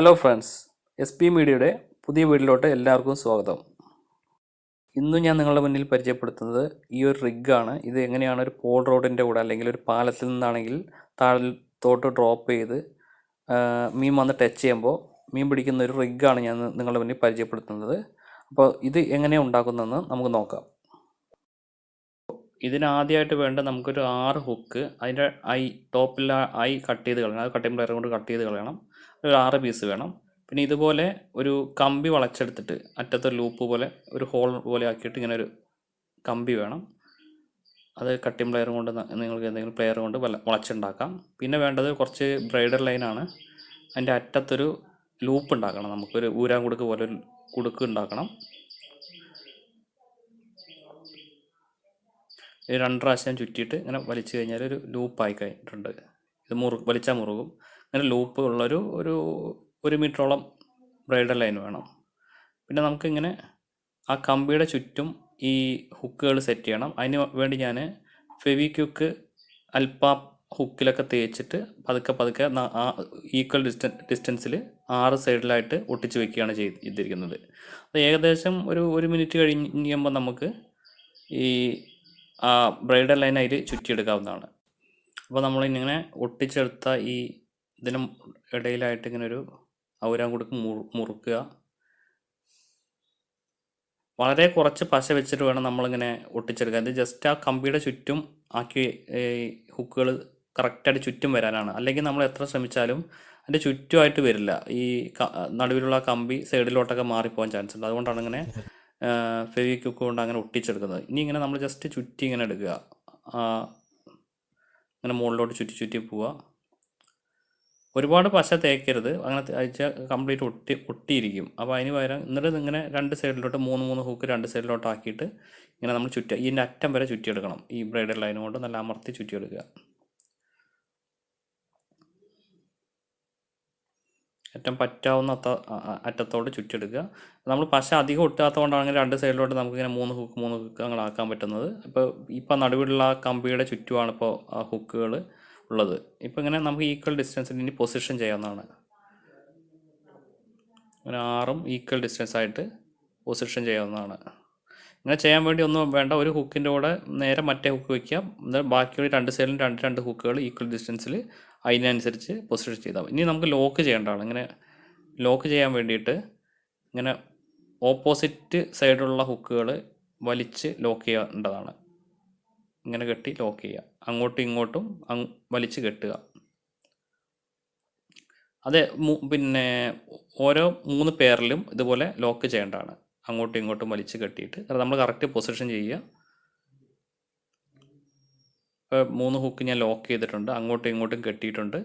Hello friends S P മീഡിയയുടെ പുതിയ വീഡിയോയിലോട്ട് എല്ലാവർക്കും സ്വാഗതം. ഇന്ന് ഞാൻ നിങ്ങളുടെ മുന്നിൽ പരിചയപ്പെടുത്തുന്നത് ഈ ഒരു റിഗാണ് ഇത് എങ്ങനെയാണ് ഒരു പോൾ റോഡിന്റെ കൂടെ അല്ലെങ്കിൽ ഒരു പാലത്തിൽ നിന്നാണെങ്കിൽ താഴത്തോട്ട് ഡ്രോപ്പ് ചെയ്ത് മീൻ വന്ന് ടച്ച് ചെയ്യുമ്പോൾ മീൻ പിടിക്കുന്ന ഒരു റിഗാണ് ഞാൻ നിങ്ങളുടെ മുന്നിൽ പരിചയപ്പെടുത്തുന്നത്. അപ്പോൾ ഇത് എങ്ങനെയാണ് ഉണ്ടാക്കുന്നതെന്ന് നമുക്ക് നോക്കാം. ഇതിനാദ്യമായിട്ട് വേണ്ട നമുക്കൊരു ആറ് ഹുക്ക് അതിന്റെ ഐ ടോപ്പിലെ ഐ കട്ട് ചെയ്ത് കളയണം. അത് കട്ടിംഗ് പ്ലെയർ കൊണ്ട് കട്ട് ചെയ്ത് കളയണം. ഒരു ആറ് പീസ് വേണം. പിന്നെ ഇതുപോലെ ഒരു കമ്പി വളച്ചെടുത്തിട്ട് അറ്റത്തൊരു ലൂപ്പ് പോലെ ഒരു ഹോൾ പോലെ ആക്കിയിട്ട് ഇങ്ങനെ ഒരു കമ്പി വേണം. അത് കട്ടിംഗ് പ്ലെയർ കൊണ്ട് നിങ്ങൾക്ക് എന്തെങ്കിലും പ്ലെയർ കൊണ്ട് വളച്ചുണ്ടാക്കാം. പിന്നെ വേണ്ടത് കുറച്ച് ബ്രൈഡർ ലൈനാണ് അതിന്റെ അറ്റത്തൊരു ലൂപ്പ് ഉണ്ടാക്കണം. നമുക്കൊരു ഊരാൻ കുടുക്ക് പോലെ ഒരു കുടുക്ക് ഉണ്ടാക്കണം. രണ്ട് പ്രാവശ്യം ചുറ്റിയിട്ട് ഇങ്ങനെ വലിച്ചു കഴിഞ്ഞാൽ ഒരു ലൂപ്പായി കഴിഞ്ഞിട്ടുണ്ട് ഇത് മുറു വലിച്ചാൽ മുറുകും. അങ്ങനെ ലൂപ്പ് ഉള്ളൊരു ഒരു ഒരു മീറ്ററോളം ബ്രൈഡൽ ലൈൻ വേണം. പിന്നെ നമുക്കിങ്ങനെ ആ കമ്പിയുടെ ചുറ്റും ഈ ഹുക്കുകൾ സെറ്റ് ചെയ്യണം. അതിന് വേണ്ടി ഞാൻ ഫെവിക്യുക്ക് അൽപ്പ ഹുക്കിലൊക്കെ തേച്ചിട്ട് പതുക്കെ പതുക്കെ ഈക്വൽ ഡിസ്റ്റൻ ഡിസ്റ്റൻസിൽ ആറ് സൈഡിലായിട്ട് ഒട്ടിച്ച് വെക്കുകയാണ് ചെയ്ത് ചെയ്തിരിക്കുന്നത്. അത് ഏകദേശം ഒരു ഒരു മിനിറ്റ് കഴിയുമ്പോൾ നമുക്ക് ഈ ബ്രൈഡൽ ലൈൻ അതിൽ ചുറ്റിയെടുക്കാവുന്നതാണ്. അപ്പോൾ നമ്മളിങ്ങനെ ഒട്ടിച്ചെടുത്ത ഈ ഇതിന് ഇടയിലായിട്ട് ഇങ്ങനെ ഒരു ഔരാൻ കൊടുക്ക് മുറു മുറുക്കുക. വളരെ കുറച്ച് പശ വെച്ചിട്ട് വേണം നമ്മളിങ്ങനെ ഒട്ടിച്ചെടുക്കാൻ. ഇത് ജസ്റ്റ് ആ കമ്പിയുടെ ചുറ്റും ആക്കി ഹുക്കുകൾ കറക്റ്റായിട്ട് ചുറ്റും വരാനാണ്. അല്ലെങ്കിൽ നമ്മൾ എത്ര ശ്രമിച്ചാലും അതിന്റെ ചുറ്റുമായിട്ട് വരില്ല. ഈ നടുവിലുള്ള കമ്പി സൈഡിലോട്ടൊക്കെ മാറിപ്പോകാൻ ചാൻസ് ഉണ്ട്. അതുകൊണ്ടാണ് ഇങ്ങനെ ഫെവിക്വിക്ക് കൊണ്ട് അങ്ങനെ ഒട്ടിച്ചെടുക്കുന്നത്. ഇനി ഇങ്ങനെ നമ്മൾ ജസ്റ്റ് ചുറ്റി ഇങ്ങനെ എടുക്കുക. ഇങ്ങനെ മുകളിലോട്ട് ചുറ്റി ചുറ്റി പോവുക. ഒരുപാട് പശ തേക്കരുത്. അങ്ങനെ അയച്ച കംപ്ലീറ്റ് ഒട്ടി ഒട്ടിയിരിക്കും. അപ്പോൾ അതിന് പകരം എന്നിട്ട് ഇങ്ങനെ രണ്ട് സൈഡിലോട്ട് മൂന്ന് മൂന്ന് ഹൂക്ക് രണ്ട് സൈഡിലോട്ട് ആക്കിയിട്ട് ഇങ്ങനെ നമ്മൾ ചുറ്റുക ഇതിന്റെ അറ്റം വരെ ചുറ്റിയെടുക്കണം. ഈ ബ്രൈഡൽ ലൈൻ കൊണ്ട് നല്ല അമർത്തി ചുറ്റിയെടുക്കുക. അറ്റം പറ്റാവുന്ന അത്ത അറ്റത്തോട് ചുറ്റിയെടുക്കുക. നമ്മൾ പശ അധികം ഒട്ടാത്തതുകൊണ്ടാണെങ്കിൽ രണ്ട് സൈഡിലോട്ട് നമുക്കിങ്ങനെ മൂന്ന് ഹുക്ക് മൂന്ന് ഹുക്ക് അങ്ങനെ ആക്കാൻ പറ്റുന്നത്. ഇപ്പോൾ ഇപ്പം നടുവിലുള്ള കമ്പിയുടെ ചുറ്റുമാണ് ഇപ്പോൾ ഹുക്കുകൾ ഉള്ളത്. ഇപ്പോൾ ഇങ്ങനെ നമുക്ക് ഈക്വൽ ഡിസ്റ്റൻസിൽ ഇനി പൊസിഷൻ ചെയ്യാവുന്നതാണ്. അങ്ങനെ ആറും ഈക്വൽ ഡിസ്റ്റൻസ് ആയിട്ട് പൊസിഷൻ ചെയ്യാവുന്നതാണ്. ഇങ്ങനെ ചെയ്യാൻ വേണ്ടി ഒന്നും വേണ്ട ഒരു ഹുക്കിന്റെ കൂടെ നേരെ മറ്റേ ഹുക്ക് വയ്ക്കുക എന്നാൽ ബാക്കിയുള്ള രണ്ട് സൈഡിലും രണ്ട് രണ്ട് ഹുക്കുകൾ ഈക്വൽ ഡിസ്റ്റൻസിൽ അതിനനുസരിച്ച് പൊസിഷൻ ചെയ്താൽ ഇനി നമുക്ക് ലോക്ക് ചെയ്യേണ്ടതാണ്. ഇങ്ങനെ ലോക്ക് ചെയ്യാൻ വേണ്ടിയിട്ട് ഇങ്ങനെ ഓപ്പോസിറ്റ് സൈഡിലുള്ള ഹുക്കുകൾ വലിച്ച് ലോക്ക് ചെയ്യേണ്ടതാണ്. ഇങ്ങനെ കെട്ടി ലോക്ക് ചെയ്യുക അങ്ങോട്ടും ഇങ്ങോട്ടും അങ് വലിച്ച് കെട്ടുക. അതെ പിന്നെ ഓരോ മൂന്ന് പേരിലും ഇതുപോലെ ലോക്ക് ചെയ്യേണ്ടതാണ്. അങ്ങോട്ടും ഇങ്ങോട്ടും വലിച്ച് കെട്ടിയിട്ട്. നമ്മൾ കറക്റ്റ് പൊസിഷൻ ചെയ്യുക. ഇപ്പോൾ മൂന്ന് ഹുക്ക് ഞാൻ ലോക്ക് ചെയ്തിട്ടുണ്ട്. അങ്ങോട്ടും ഇങ്ങോട്ടും കെട്ടിയിട്ടുണ്ട്.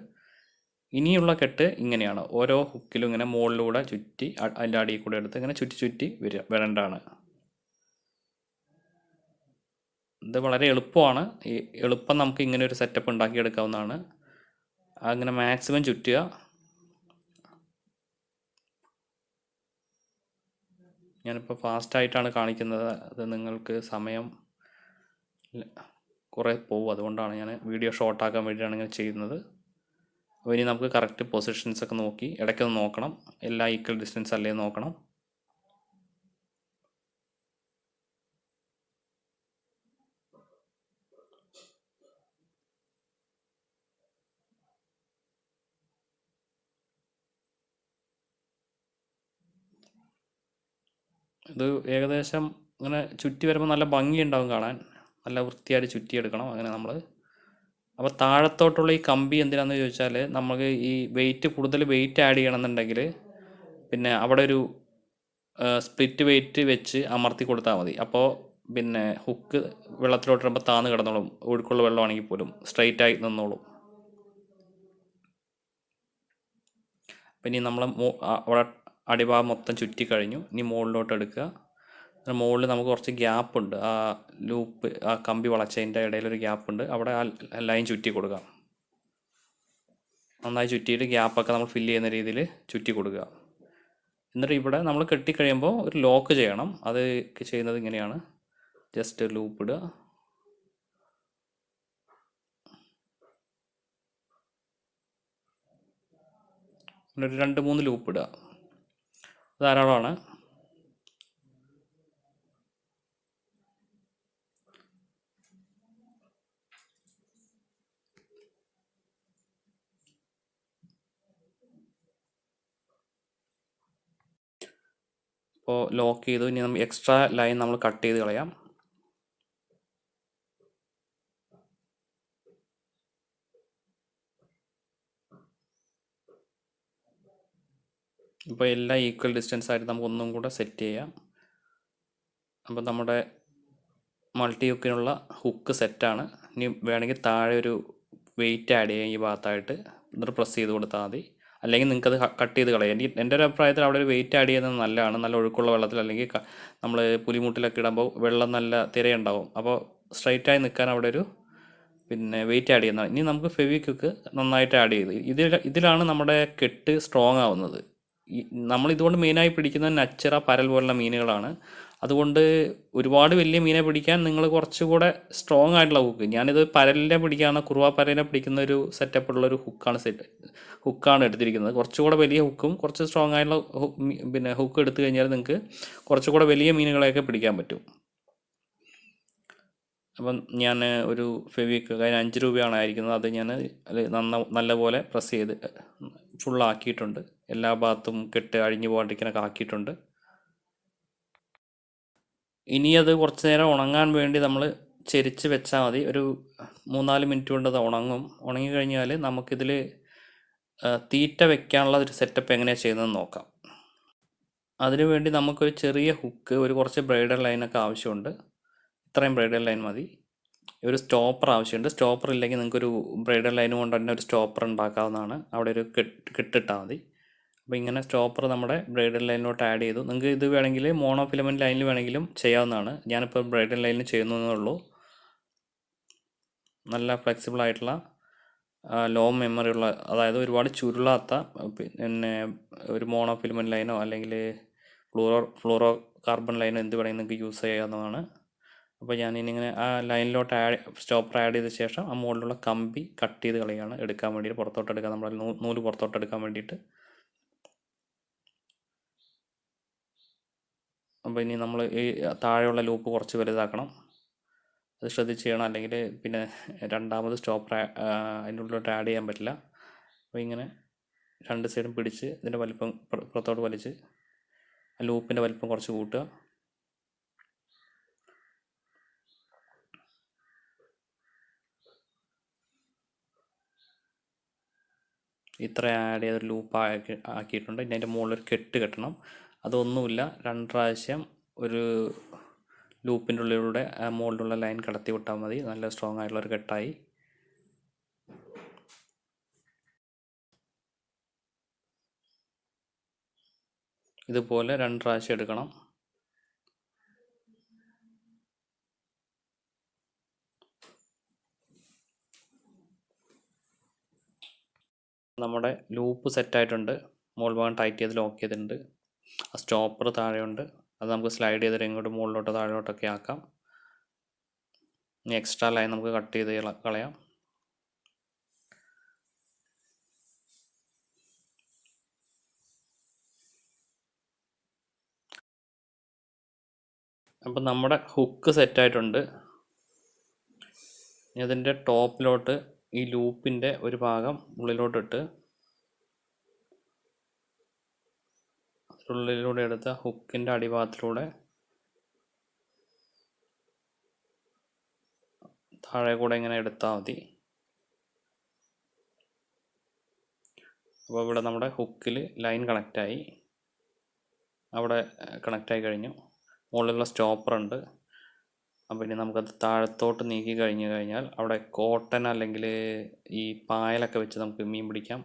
ഇനിയുള്ള കെട്ട് ഇങ്ങനെയാണ്. ഓരോ ഹുക്കിലും ഇങ്ങനെ മുകളിലൂടെ ചുറ്റി അതിന്റെ അടിയിൽ കൂടെ എടുത്ത് ഇങ്ങനെ ചുറ്റി ചുറ്റി വരിക വരേണ്ടതാണ്. ഇത് വളരെ എളുപ്പമാണ്. ഈ എളുപ്പം നമുക്ക് ഇങ്ങനെ ഒരു സെറ്റപ്പ് ഉണ്ടാക്കിയെടുക്കാവുന്നതാണ്. അങ്ങനെ മാക്സിമം ചുറ്റുക. ഞാനിപ്പോൾ ഫാസ്റ്റായിട്ടാണ് കാണിക്കുന്നത്. അത് നിങ്ങൾക്ക് സമയം കുറേ പോകും അതുകൊണ്ടാണ് ഞാൻ വീഡിയോ ഷോർട്ടാക്കാൻ വേണ്ടിയിട്ടാണ് ഇങ്ങനെ ചെയ്യുന്നത്. അപ്പോൾ ഇനി നമുക്ക് കറക്റ്റ് പൊസിഷൻസൊക്കെ നോക്കി. ഇടയ്ക്കൊന്ന് നോക്കണം. എല്ലാ ഈക്വൽ ഡിസ്റ്റൻസ് അല്ലേ നോക്കണം. ഇത് ഏകദേശം ഇങ്ങനെ ചുറ്റി വരുമ്പോൾ നല്ല ഭംഗിയുണ്ടാവും കാണാൻ. നല്ല വൃത്തിയായിട്ട് ചുറ്റിയെടുക്കണം അങ്ങനെ നമ്മൾ അപ്പോൾ താഴത്തോട്ടുള്ള ഈ കമ്പി എന്തിനാന്ന് ചോദിച്ചാൽ നമുക്ക് ഈ വെയിറ്റ് കൂടുതൽ വെയിറ്റ് ആഡ് ചെയ്യണമെന്നുണ്ടെങ്കിൽ പിന്നെ അവിടെ ഒരു സ്പ്ലിറ്റ് വെയിറ്റ് വെച്ച് അമർത്തി കൊടുത്താൽ മതി. അപ്പോൾ പിന്നെ ഹുക്ക് വെള്ളത്തിലോട്ട് വരുമ്പോൾ താന്ന് കിടന്നോളും. ഒഴുക്കുള്ള വെള്ളമാണെങ്കിൽ പോലും സ്ട്രൈറ്റ് ആയി നിന്നോളും. പിന്നെ നമ്മൾ അവിടെ അടിഭാഗം മൊത്തം ചുറ്റി കഴിഞ്ഞു. ഇനി മുകളിലോട്ട് എടുക്കുക. മുകളിൽ നമുക്ക് കുറച്ച് ഗ്യാപ്പ് ഉണ്ട്. ആ ലൂപ്പ് ആ കമ്പി വളച്ചതിന്റെ ഇടയിലൊരു ഗ്യാപ്പ് ഉണ്ട്. അവിടെ ആ ലൈൻ ചുറ്റി കൊടുക്കുക. നന്നായി ചുറ്റിയിട്ട് ഗ്യാപ്പൊക്കെ നമ്മൾ ഫില്ല് ചെയ്യുന്ന രീതിയിൽ ചുറ്റി കൊടുക്കുക. എന്നിട്ട് ഇവിടെ നമ്മൾ കെട്ടിക്കഴിയുമ്പോൾ ഒരു ലോക്ക് ചെയ്യണം. അത് ചെയ്യുന്നത് ഇങ്ങനെയാണ്. ജസ്റ്റ് ലൂപ്പ് ഇടുക. ഒരു രണ്ട് മൂന്ന് ലൂപ്പ് ഇടുക. ധാരാളമാണ്. ഇപ്പോൾ ലോക്ക് ചെയ്തു. ഇനി നമ്മൾ എക്സ്ട്രാ ലൈൻ നമ്മൾ കട്ട് ചെയ്ത് കളയാം. ഇപ്പോൾ എല്ലാം ഈക്വൽ ഡിസ്റ്റൻസ് ആയിട്ട് നമുക്ക് ഒന്നും കൂടെ സെറ്റ് ചെയ്യാം. അപ്പോൾ നമ്മുടെ മൾട്ടി ഹുക്കിനുള്ള ഹുക്ക് സെറ്റാണ് ഇനി വേണമെങ്കിൽ താഴെ ഒരു വെയിറ്റ് ആഡ് ചെയ്യാം ഈ ഭാഗത്തായിട്ട്. എന്നിട്ട് പ്രസ് ചെയ്ത് കൊടുത്താൽ മതി. അല്ലെങ്കിൽ നിങ്ങൾക്കത് കട്ട് ചെയ്ത് കളയാം. എനിക്ക് എന്റെ ഒരു അഭിപ്രായത്തിൽ അവിടെ ഒരു വെയിറ്റ് ആഡ് ചെയ്യുന്നത് നല്ലതാണ്. നല്ല ഒഴുക്കുള്ള വെള്ളത്തിൽ അല്ലെങ്കിൽ നമ്മൾ പുലിമുട്ടിലൊക്കെ ഇടുമ്പോൾ വെള്ളം നല്ല തിരയുണ്ടാവും. അപ്പോൾ സ്ട്രൈറ്റായി നിൽക്കാൻ അവിടെ ഒരു പിന്നെ വെയിറ്റ് ആഡ് ചെയ്യുന്നത് ഇനി നമുക്ക് ഫെവിക്വിക്ക് നന്നായിട്ട് ആഡ് ചെയ്ത്. ഇതിൽ ഇതിലാണ് നമ്മുടെ കെട്ട് സ്ട്രോങ് ആവുന്നത്. നമ്മൾ ഇതുകൊണ്ട് മെയിനായി പിടിക്കുന്ന നച്ചറ പരൽ പോലുള്ള മീനുകളാണ്. അതുകൊണ്ട് ഒരുപാട് വലിയ മീനെ പിടിക്കാൻ നിങ്ങൾ കുറച്ചുകൂടെ സ്ട്രോങ് ആയിട്ടുള്ള ഹുക്ക് ഞാനിത് പരലിനെ പിടിക്കാണ് കുറുവ പരലിനെ പിടിക്കുന്ന ഒരു സെറ്റപ്പ് ഉള്ള ഒരു ഹുക്കാണ് സെറ്റ് ഹുക്കാണ് എടുത്തിരിക്കുന്നത്. കുറച്ചുകൂടെ വലിയ ഹുക്കും കുറച്ച് സ്ട്രോങ് ആയിട്ടുള്ള പിന്നെ ഹുക്ക് എടുത്തു കഴിഞ്ഞാൽ നിങ്ങൾക്ക് കുറച്ചുകൂടെ വലിയ മീനുകളെയൊക്കെ പിടിക്കാൻ പറ്റും. അപ്പം ഞാൻ ഒരു ഫെവിക്ക് അതിന് അഞ്ച് രൂപയാണ് ആയിരിക്കുന്നത്. അത് ഞാൻ നല്ല നല്ലപോലെ പ്രസ് ചെയ്ത് ഫുള്ളാക്കിയിട്ടുണ്ട് എല്ലാ ഭാഗത്തും കെട്ട് അഴിഞ്ഞു പോകാണ്ടിരിക്കാനൊക്കെ ആക്കിയിട്ടുണ്ട് ഇനി അത് കുറച്ച് നേരം ഉണങ്ങാൻ വേണ്ടി നമ്മൾ ചെരിച്ച് വെച്ചാൽ മതി. ഒരു മൂന്നാൽ മിനിറ്റ് കൊണ്ട് അത് ഉണങ്ങും. ഉണങ്ങി കഴിഞ്ഞാൽ നമുക്കിതിൽ തീറ്റ വെക്കാനുള്ള ഒരു സെറ്റപ്പ് എങ്ങനെയാണ് ചെയ്യുന്നതെന്ന് നോക്കാം. അതിനുവേണ്ടി നമുക്കൊരു ചെറിയ ഹുക്ക് ഒരു കുറച്ച് ബ്രൈഡൽ ലൈനൊക്കെ ആവശ്യമുണ്ട്. ഇത്രയും ബ്രൈഡൽ ലൈൻ മതി. ഒരു സ്റ്റോപ്പർ ആവശ്യമുണ്ട്. സ്റ്റോപ്പർ ഇല്ലെങ്കിൽ നിങ്ങൾക്കൊരു ബ്രൈഡൽ ലൈൻ കൊണ്ട് തന്നെ ഒരു സ്റ്റോപ്പർ ഉണ്ടാക്കാവുന്നതാണ്. അവിടെ ഒരു കെട്ട് കെട്ടിട്ടാൽ മതി. അപ്പോൾ ഇങ്ങനെ സ്റ്റോപ്പർ നമ്മുടെ ബ്രൈഡൽ ലൈനിലോട്ട് ആഡ് ചെയ്തു. നിങ്ങൾക്ക് ഇത് വേണമെങ്കിൽ മോണോ ഫിലമെന്റ് ലൈനിൽ വേണമെങ്കിലും ചെയ്യാവുന്നതാണ്. ഞാനിപ്പോൾ ബ്രൈഡൽ ലൈനിൽ ചെയ്യുന്നതേ ഉള്ളൂ നല്ല ഫ്ലെക്സിബിൾ ആയിട്ടുള്ള ലോ മെമ്മറി ഉള്ള അതായത് ഒരുപാട് ചുരുളാത്ത പിന്നെ ഒരു മോണോ ഫിലമെന്റ് ലൈനോ അല്ലെങ്കിൽ ഫ്ലൂറോ ഫ്ലൂറോ കാർബൺ ലൈനോ എന്ത് വേണമെങ്കിൽ നിങ്ങൾക്ക് യൂസ് ചെയ്യാവുന്നതാണ്. അപ്പോൾ ഞാൻ ഇനിങ്ങനെ ആ ലൈനിലോട്ട് ആഡ് സ്റ്റോപ്പർ ആഡ് ചെയ്ത ശേഷം ആ മുകളിലുള്ള കമ്പി കട്ട് ചെയ്ത് കളയാണ് എടുക്കാൻ വേണ്ടിയിട്ട് പുറത്തോട്ട് എടുക്കാൻ നമ്മൾ നൂൽ പുറത്തോട്ട് എടുക്കാൻ വേണ്ടിയിട്ട്. അപ്പോൾ ഇനി നമ്മൾ ഈ താഴെയുള്ള ലൂപ്പ് കുറച്ച് വലുതാക്കണം. അത് ശ്രദ്ധിച്ച് ചെയ്യണം. അല്ലെങ്കിൽ പിന്നെ രണ്ടാമത് സ്റ്റോപ്പ് അതിന്റെ ഉള്ളിലോട്ട് ആഡ് ചെയ്യാൻ പറ്റില്ല. അപ്പോൾ ഇങ്ങനെ രണ്ട് സൈഡും പിടിച്ച് ഇതിന്റെ വലിപ്പം പുറത്തോട്ട് വലിച്ച് ലൂപ്പിന്റെ വലിപ്പം കുറച്ച് കൂട്ടുക. ഇത്ര ആഡ് ചെയ്തൊരു ലൂപ്പ് ആക്കി ആക്കിയിട്ടുണ്ട്. ഇനി അതിന്റെ മുകളിൽ ഒരു കെട്ട് കെട്ടണം. അതൊന്നുമില്ല. രണ്ട് പ്രാവശ്യം ഒരു ലൂപ്പിന്റെ ഉള്ളിലൂടെ മുകളിലുള്ള ലൈൻ കടത്തി വിട്ടാൽ മതി. നല്ല സ്ട്രോങ് ആയിട്ടുള്ള ഒരു കെട്ടായി. ഇതുപോലെ രണ്ട് പ്രാവശ്യം എടുക്കണം. നമ്മുടെ ലൂപ്പ് സെറ്റായിട്ടുണ്ട് മോൾ ഭാഗം ടൈറ്റ് ചെയ്ത് ലോക്ക് ചെയ്തിട്ടുണ്ട്. ആ സ്റ്റോപ്പർ താഴെയുണ്ട്. അത് നമുക്ക് സ്ലൈഡ് ചെയ്തിട്ട് ഇങ്ങോട്ട് മുകളിലോട്ടോ താഴോട്ടൊക്കെ ആക്കാം. ഇനി എക്സ്ട്രാ ലൈൻ നമുക്ക് കട്ട് ചെയ്ത് കളയാം. അപ്പം നമ്മുടെ ഹുക്ക് സെറ്റായിട്ടുണ്ട് ഇനി അതിന്റെ ടോപ്പിലോട്ട് ഈ ലൂപ്പിന്റെ ഒരു ഭാഗം ഉള്ളിലോട്ടിട്ട് ഉള്ളിലൂടെ എടുത്ത ഹുക്കിന്റെ അടിഭാഗത്തിലൂടെ താഴെ കൂടെ ഇങ്ങനെ എടുത്താൽ മതി. അപ്പോൾ ഇവിടെ നമ്മുടെ ഹുക്കിൽ ലൈൻ കണക്റ്റായി. അവിടെ കണക്റ്റായി കഴിഞ്ഞു. മുകളിലുള്ള സ്റ്റോപ്പർ ഉണ്ട് അപ്പോൾ ഇനി നമുക്കത് താഴത്തോട്ട് നീക്കി കഴിഞ്ഞു കഴിഞ്ഞാൽ അവിടെ കോട്ടൺ അല്ലെങ്കിൽ ഈ പായലൊക്കെ വെച്ച് നമുക്ക് മീൻ പിടിക്കാം.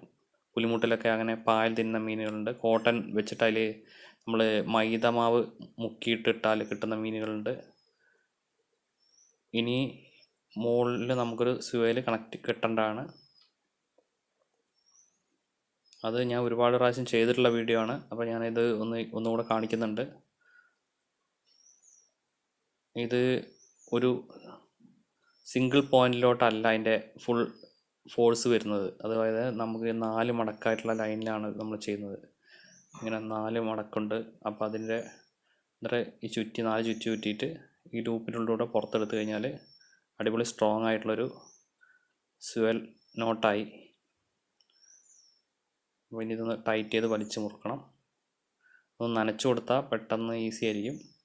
പുലിമുട്ടിലൊക്കെ അങ്ങനെ പായൽ തിന്ന മീനുകളുണ്ട്. കോട്ടൺ വെച്ചിട്ട് നമ്മൾ മൈദ മാവ് മുക്കിയിട്ടിട്ടാൽ കിട്ടുന്ന മീനുകളുണ്ട്. ഇനി മുകളിൽ നമുക്കൊരു സുവയിൽ കണക്ട് കിട്ടേണ്ടതാണ്. അത് ഞാൻ ഒരുപാട് പ്രാവശ്യം ചെയ്തിട്ടുള്ള വീഡിയോ ആണ്. അപ്പോൾ ഞാനിത് ഒന്ന് ഒന്നുകൂടെ കാണിക്കുന്നുണ്ട്. ഇത് ഒരു സിംഗിൾ പോയിന്റിലോട്ടല്ല അതിന്റെ ഫുൾ ഫോഴ്സ് വരുന്നത്. അതായത് നമുക്ക് നാല് മടക്കായിട്ടുള്ള ലൈനിലാണ് നമ്മൾ ചെയ്യുന്നത്. ഇങ്ങനെ നാല് മടക്കുണ്ട്. അപ്പോൾ അതിന്റെ എന്നിട്ട് ഈ ചുറ്റി നാല് ചുറ്റി ചുറ്റിയിട്ട് ഈ ലൂപ്പിനുള്ളിലൂടെ പുറത്തെടുത്ത് കഴിഞ്ഞാൽ അടിപൊളി സ്ട്രോങ് ആയിട്ടുള്ളൊരു സ്യുവൽ നോട്ടായി അപ്പോൾ ഇനി ഇതൊന്ന് ടൈറ്റ് ചെയ്ത് വലിച്ചു മുറുക്കണം. ഒന്ന് നനച്ചു കൊടുത്താൽ പെട്ടെന്ന് ഈസി ആയിരിക്കും.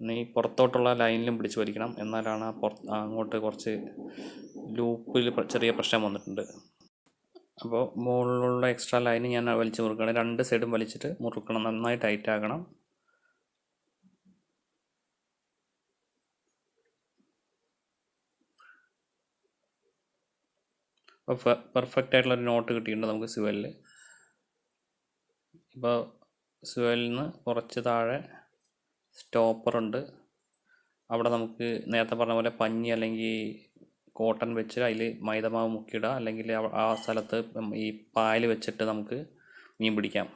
ഇനി പുറത്തോട്ടുള്ള ലൈനിലും പിടിച്ച് വലിക്കണം. എന്നാലാണ് ആ പുറത്ത് അങ്ങോട്ട് കുറച്ച് ലൂപ്പിൽ ചെറിയ പ്രശ്നം വന്നിട്ടുണ്ട്. അപ്പോൾ മുകളിലുള്ള എക്സ്ട്രാ ലൈന് ഞാൻ വലിച്ച് മുറുക്കണം രണ്ട് സൈഡും വലിച്ചിട്ട് മുറുക്കണം. നന്നായി ടൈറ്റ് ആക്കണം അപ്പോൾ പെർഫെക്റ്റ് ആയിട്ടുള്ള ഒരു നോട്ട് കിട്ടിയിട്ടുണ്ട് നമുക്ക് സുവലിൽ ഇപ്പോൾ സുവലിൽ നിന്ന് കുറച്ച് താഴെ സ്റ്റോപ്പറുണ്ട്. അവിടെ നമുക്ക് നേരത്തെ പറഞ്ഞ പോലെ പഞ്ഞി അല്ലെങ്കിൽ കോട്ടൺ വെച്ച് അതിൽ മൈദമാവ് മുക്കിയിടുക. അല്ലെങ്കിൽ ആ സ്ഥലത്ത് ഈ പായൽ വെച്ചിട്ട് നമുക്ക് മീൻ പിടിക്കാം.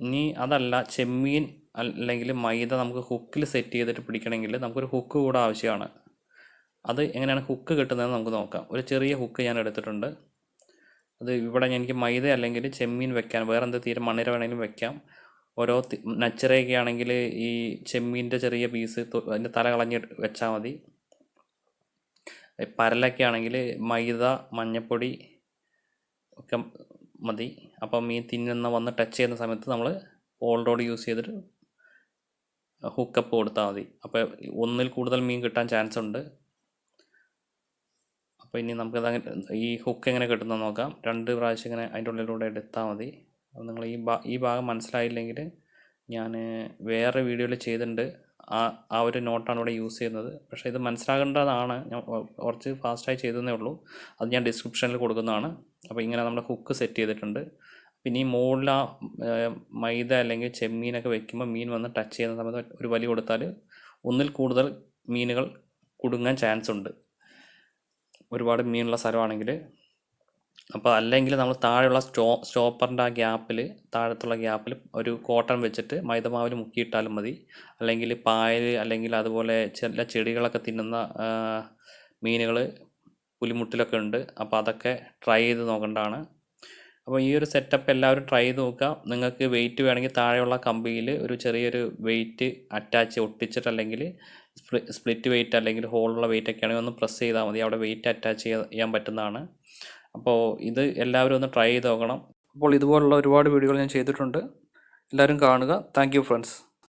ഇനി അതല്ല ചെമ്മീൻ അല്ലെങ്കിൽ മൈദ നമുക്ക് ഹുക്കിൽ സെറ്റ് ചെയ്തിട്ട് പിടിക്കണമെങ്കിൽ നമുക്കൊരു ഹുക്ക് കൂടെ ആവശ്യമാണ്. അത് എങ്ങനെയാണ് ഹുക്ക് കിട്ടുന്നതെന്ന് നമുക്ക് നോക്കാം. ഒരു ചെറിയ ഹുക്ക് ഞാൻ എടുത്തിട്ടുണ്ട്. അത് ഇവിടെ എനിക്ക് മൈദ അല്ലെങ്കിൽ ചെമ്മീൻ വെക്കാൻ വേറെ എന്ത് തീരെ മണ്ണിര വേണമെങ്കിലും വെക്കാം. ഓരോ നച്ചറയൊക്കെ ആണെങ്കിൽ ഈ ചെമ്മീന്റെ ചെറിയ പീസ് അതിന്റെ തല കളഞ്ഞ് വെച്ചാൽ മതി. പരലൊക്കെ ആണെങ്കിൽ മൈദ മഞ്ഞപ്പൊടി ഒക്കെ മതി. അപ്പം മീൻ തിന്നുന്ന വന്ന് ടച്ച് ചെയ്യുന്ന സമയത്ത് നമ്മൾ ഓൾറോഡ് യൂസ് ചെയ്തിട്ട് ഹുക്കപ്പ് കൊടുത്താൽ മതി. അപ്പോൾ ഒന്നിൽ കൂടുതൽ മീൻ കിട്ടാൻ ചാൻസ് ഉണ്ട്. അപ്പോൾ ഇനി നമുക്കത് ഈ ഹുക്ക് എങ്ങനെ കിട്ടുന്നത് നോക്കാം. രണ്ട് പ്രാവശ്യം ഇങ്ങനെ അതിന്റെ ഉള്ളിലൂടെ എടുത്താൽ മതി. അപ്പോൾ നിങ്ങൾ ഈ ഈ ഭാഗം മനസ്സിലായില്ലെങ്കിൽ ഞാൻ വേറെ വീഡിയോയിൽ ചെയ്തിട്ടുണ്ട്. ആ ആ ഒരു നോട്ടാണ് ഇവിടെ യൂസ് ചെയ്യുന്നത്. പക്ഷേ ഇത് മനസ്സിലാകേണ്ടതാണ്. ഞാൻ കുറച്ച് ഫാസ്റ്റായി ചെയ്തതേ ഉള്ളൂ. അത് ഞാൻ ഡിസ്ക്രിപ്ഷനിൽ കൊടുക്കുന്നതാണ്. അപ്പോൾ ഇങ്ങനെ നമ്മുടെ ഹുക്ക് സെറ്റ് ചെയ്തിട്ടുണ്ട്. പിന്നെ ഈ മുകളിൽ ആ മൈദ അല്ലെങ്കിൽ ചെമ്മീനൊക്കെ വെക്കുമ്പോൾ മീൻ വന്ന് ടച്ച് ചെയ്യുന്ന സമയത്ത് ഒരു വലി കൊടുത്താൽ ഒന്നിൽ കൂടുതൽ മീനുകൾ കുടുങ്ങാൻ ചാൻസ് ഉണ്ട്. ഒരുപാട് മീനുള്ള സ്ഥലമാണെങ്കിൽ അപ്പോൾ അല്ലെങ്കിൽ നമ്മൾ താഴെയുള്ള സ്റ്റോ സ്റ്റോപ്പറിന്റെ ആ ഗ്യാപ്പിൽ താഴത്തുള്ള ഗ്യാപ്പിൽ ഒരു കോട്ടൺ വെച്ചിട്ട് മൈദമാവിൽ മുക്കിയിട്ടാലും മതി. അല്ലെങ്കിൽ പായൽ അല്ലെങ്കിൽ അതുപോലെ ചില ചെടികളൊക്കെ തിന്നുന്ന മീനുകൾ പുലിമുട്ടിലൊക്കെ ഉണ്ട്. അപ്പോൾ അതൊക്കെ ട്രൈ ചെയ്ത് നോക്കേണ്ടതാണ്. അപ്പോൾ ഈ ഒരു സെറ്റപ്പ് എല്ലാവരും ട്രൈ ചെയ്ത് നോക്കുക. നിങ്ങൾക്ക് വെയിറ്റ് വേണമെങ്കിൽ താഴെയുള്ള കമ്പിയിൽ ഒരു ചെറിയൊരു വെയിറ്റ് അറ്റാച്ച് ഒട്ടിച്ചിട്ട് അല്ലെങ്കിൽ സ്പ്ലിറ്റ് വെയിറ്റ് അല്ലെങ്കിൽ ഹോളുള്ള വെയിറ്റ് ഒക്കെ ആണെങ്കിൽ ഒന്ന് പ്രസ് ചെയ്താൽ മതി. അവിടെ വെയിറ്റ് അറ്റാച്ച് ചെയ്യാൻ പറ്റുന്നതാണ്. അപ്പോൾ ഇത് എല്ലാവരും ഒന്ന് ട്രൈ ചെയ്ത് നോക്കണം. അപ്പോൾ ഇതുപോലുള്ള ഒരുപാട് വീഡിയോകൾ ഞാൻ ചെയ്തിട്ടുണ്ട്. എല്ലാവരും കാണുക. Thank friends